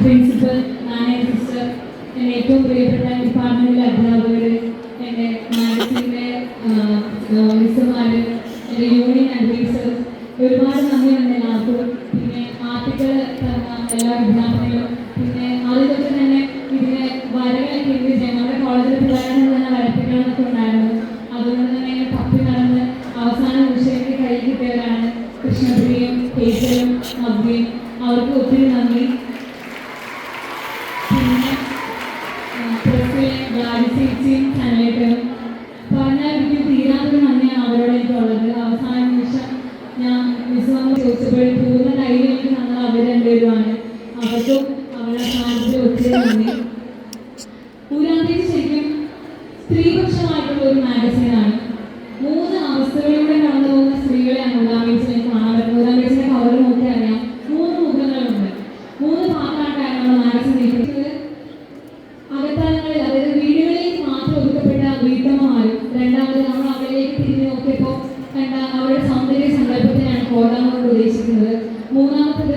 Principal manager sister എന്റെ ഏറ്റവും പ്രിയപ്പെട്ട ഡിപ്പാർട്ട്മെന്റിലെ അധ്യാപകർ എന്റെ മാഗസിന്റെ മിസ്സുമാർ എന്റെ യൂണിയൻ അഡ്വൈസർ ഒരുപാട് നന്ദിയുണ്ട് എല്ലാവർക്കും. പിന്നെ ആർട്ടിക്കിൾ തന്ന എല്ലാ വിദ്യാർത്ഥികളും പിന്നെ ആദ്യം തന്നെ ഇതിനെ വരകളൊക്കെ എന്ത് ചെയ്യാം നമ്മുടെ കോളേജിലെ പിള്ളേരെ തന്നെ വരപ്പിക്കണമെന്നൊക്കെ ഉണ്ടായിരുന്നു. അതുകൊണ്ട് തന്നെ ഇങ്ങനെ തപ്പി നടന്ന് അവസാന നിമിഷത്തിൽ കൈ കിട്ടിയവരാണ് കൃഷ്ണപ്രിയും കേശവും നവ്യയും അവർക്ക് ഒത്തിരി നന്ദി. അവർക്കും അവരുടെ സ്ഥാനത്തിൽ ഒത്തിരി ശരിക്കും സ്ത്രീപക്ഷമായിട്ടുള്ള ഒരു മാഗസിനാണ് മൂന്ന് അവസ്ഥകളിലൂടെ കടന്നു പോകുന്ന സ്ത്രീകളെയാണ് ഊരാമ്പേച്ചിനെ കാണാൻ പറ്റുന്നത്. ഊരാമ്പേച്ചിന്റെ കവർ നോക്കി അറിയാം മൂന്ന് മൂന്ന് ഭാഗമായിട്ടാണ് നമ്മൾ മാഗസീൻ നീക്കുന്നത് അകത്തളങ്ങളിൽ അതായത് വീടുകളിലേക്ക് മാത്രം ഒതുക്കപ്പെട്ട വീട്ടമ്മമാരും രണ്ടാമത് നമ്മൾ അവരിലേക്ക് തിരിഞ്ഞു നോക്കിയപ്പോൾ കണ്ട അവരുടെ സൗന്ദര്യ സങ്കല്പത്തിനാണ് കോടാമ കൊണ്ട് ഉദ്ദേശിക്കുന്നത്. മൂന്നാമത്തത്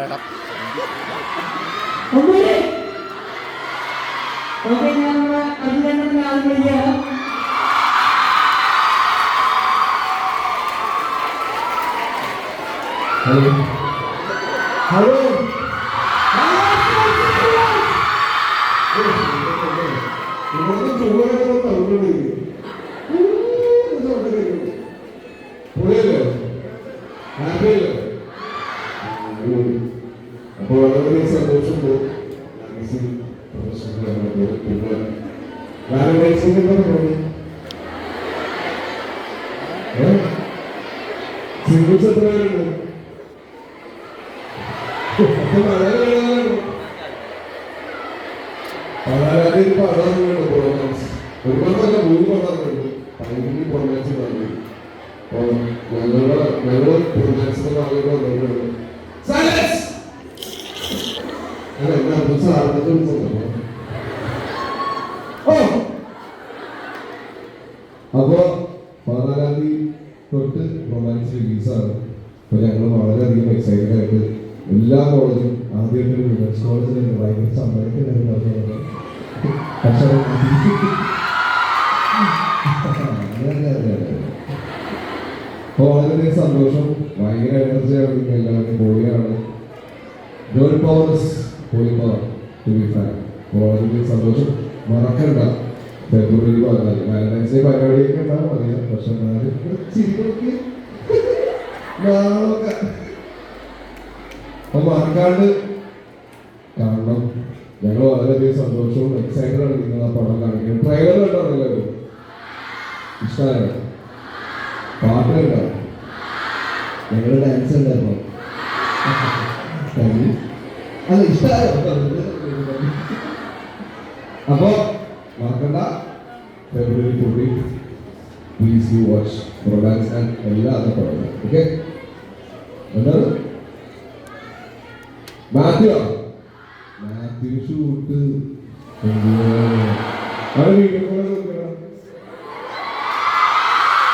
เลยครับผมไม่ได้ผมเป็นงานมาอันนี้งานมาเยอะครับฮัลโหลฮัลโหล还对了。വാലന്റൈൻസിന്റെ പറഞ്ഞു സിംഗിൾസ് എത്ര പേരുണ്ട് മലയാളികളാണോ പതാരാതി പദമുണ്ട് പ്രോഗ്രാംസ് ഒരുപാട് നല്ല മൂന്ന് പദമുണ്ട് പതിനഞ്ച് പ്രോഗ്രാംസ് പറഞ്ഞു ഞങ്ങളുടെ ഞങ്ങൾ പ്രോഗ്രാംസിന്റെ ഭാഗങ്ങൾ വന്നിട്ടുണ്ട്. അല്ല എന്നാ അത് സാറിനൊക്കെ വിളിച്ചോ ഓ അപ്പോ പതിനാലാം തീയതി തൊട്ട് റൊമാൻസ് റിലീസാണ് അപ്പൊ ഞങ്ങൾ വളരെയധികം എക്സൈറ്റഡ് ആയിട്ട് എല്ലാ കോളേജും ഒരു വിമൻസ് കോളേജിൽ ഭയങ്കര സമ്മതിക്കുന്നുണ്ട് പക്ഷേ അപ്പോൾ വളരെയധികം സന്തോഷം. ഭയങ്കര എനർജിയാണ് നിങ്ങൾ എല്ലാവരും പോവുകയാണ് ഗേൾ പവേഴ്സ് പോയി വളരെയധികം സന്തോഷം. മറക്കണ്ട. ഫെബ്രുവരി പതിനാല് വാലന്റൈൻസ് ഡേ പരിപാടിയൊക്കെ ഉണ്ടാവും അറിയാം. പക്ഷെ നാളൊക്കെ അപ്പൊ കാരണം ഞങ്ങൾ വളരെയധികം സന്തോഷവും എക്സൈറ്റഡ് ആണ് നിങ്ങൾ ആ പടം കാണിക്കുന്നത് ട്രെയിലർ കണ്ടാണല്ലോ ഇഷ്ടമായ പാട്ട് കണ്ടോ? ഞങ്ങൾ ഡാൻസ് ഉണ്ടായിരുന്നു. അത് ഇഷ്ടമായോ അപ്പോ മറക്കണ്ട. February twenty please you watch Romance and എല്ലാ അതർ പടങ്ങളും ഓക്കെ എന്താണ് മാത്യു? മാത്യു ഷൂട്ട്. അവിടെ വീഡിയോ കോൾ